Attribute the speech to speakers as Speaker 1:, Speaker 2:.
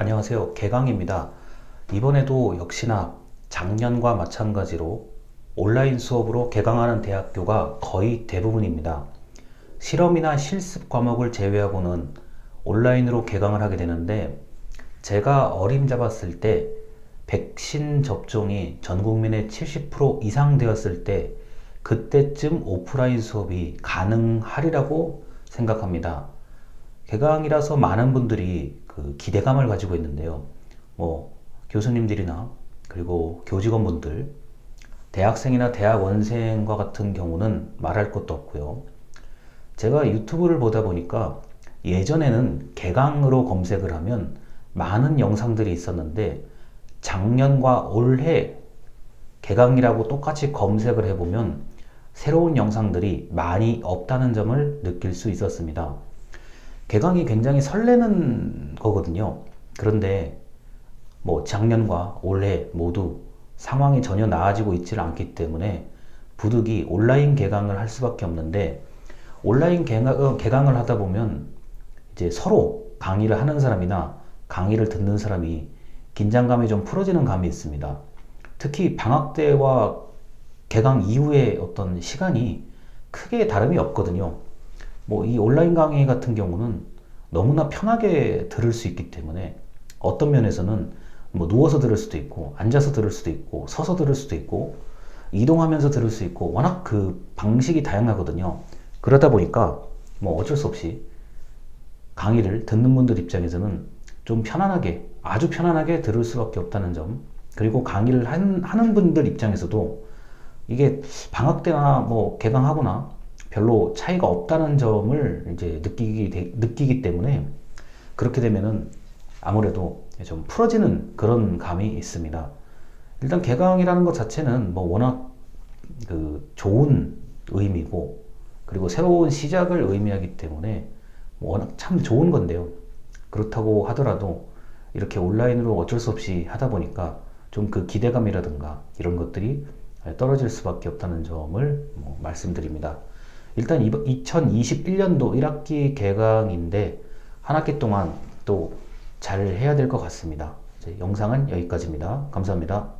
Speaker 1: 안녕하세요. 개강입니다. 이번에도 역시나 작년과 마찬가지로 온라인 수업으로 개강하는 대학교가 거의 대부분입니다. 실험이나 실습 과목을 제외하고는 온라인으로 개강을 하게 되는데 제가 어림잡았을 때 백신 접종이 전 국민의 70% 이상 되었을 때 그때쯤 오프라인 수업이 가능하리라고 생각합니다. 개강이라서 많은 분들이 그 기대감을 가지고 있는데요. 뭐 교수님들이나 그리고 교직원분들, 대학생이나 대학원생과 같은 경우는 말할 것도 없고요. 제가 유튜브를 보다 보니까 예전에는 개강으로 검색을 하면 많은 영상들이 있었는데 작년과 올해 개강이라고 똑같이 검색을 해보면 새로운 영상들이 많이 없다는 점을 느낄 수 있었습니다. 개강이 굉장히 설레는 거거든요. 그런데 뭐 작년과 올해 모두 상황이 전혀 나아지고 있지를 않기 때문에 부득이 온라인 개강을 할 수밖에 없는데 온라인 개강, 개강을 하다 보면 이제 서로 강의를 하는 사람이나 강의를 듣는 사람이 긴장감이 좀 풀어지는 감이 있습니다. 특히 방학 때와 개강 이후의 어떤 시간이 크게 다름이 없거든요. 뭐 이 온라인 강의 같은 경우는 너무나 편하게 들을 수 있기 때문에 어떤 면에서는 뭐 누워서 들을 수도 있고 앉아서 들을 수도 있고 서서 들을 수도 있고 이동하면서 들을 수 있고 워낙 그 방식이 다양하거든요. 그러다 보니까 뭐 어쩔 수 없이 강의를 듣는 분들 입장에서는 좀 편안하게 아주 편안하게 들을 수밖에 없다는 점 그리고 강의를 한, 하는 분들 입장에서도 이게 방학 때나 뭐 개강하거나 별로 차이가 없다는 점을 이제 느끼기, 되- 느끼기 때문에 그렇게 되면은 아무래도 좀 풀어지는 그런 감이 있습니다. 일단 개강이라는 것 자체는 뭐 워낙 그 좋은 의미고 그리고 새로운 시작을 의미하기 때문에 워낙 참 좋은 건데요. 그렇다고 하더라도 이렇게 온라인으로 어쩔 수 없이 하다 보니까 좀 그 기대감이라든가 이런 것들이 떨어질 수밖에 없다는 점을 뭐 말씀드립니다. 일단 2021년도 1학기 개강인데 한 학기 동안 또 잘 해야 될 것 같습니다. 영상은 여기까지입니다. 감사합니다.